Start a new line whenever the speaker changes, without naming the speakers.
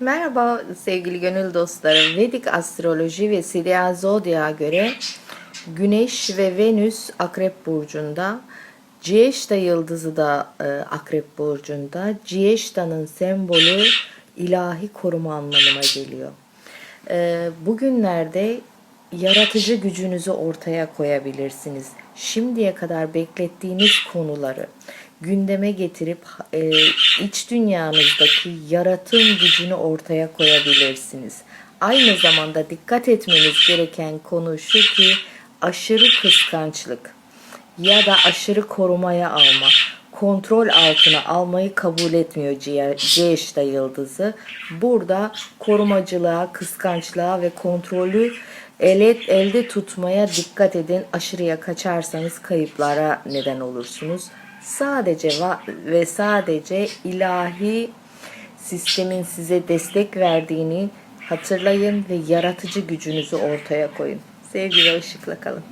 Merhaba sevgili gönül dostları. Vedik astroloji ve Siddha Zodya'ya göre Güneş ve Venüs Akrep burcunda, Cieşta yıldızı da e, Akrep burcunda. Cieşta'nın sembolü ilahi koruma anlamına geliyor. E, bugünlerde yaratıcı gücünüzü ortaya koyabilirsiniz. Şimdiye kadar beklettiğiniz konuları gündeme getirip e, iç dünyanızdaki yaratım gücünü ortaya koyabilirsiniz. Aynı zamanda dikkat etmeniz gereken konu şu ki aşırı kıskançlık ya da aşırı korumaya alma, kontrol altına almayı kabul etmiyor Ceşta yıldızı. Burada korumacılığa, kıskançlığa ve kontrolü ele, elde tutmaya dikkat edin. Aşırıya kaçarsanız kayıplara neden olursunuz. Sadece ve sadece ilahi sistemin size destek verdiğini hatırlayın ve yaratıcı gücünüzü ortaya koyun. Sevgi ve ışıkla kalın.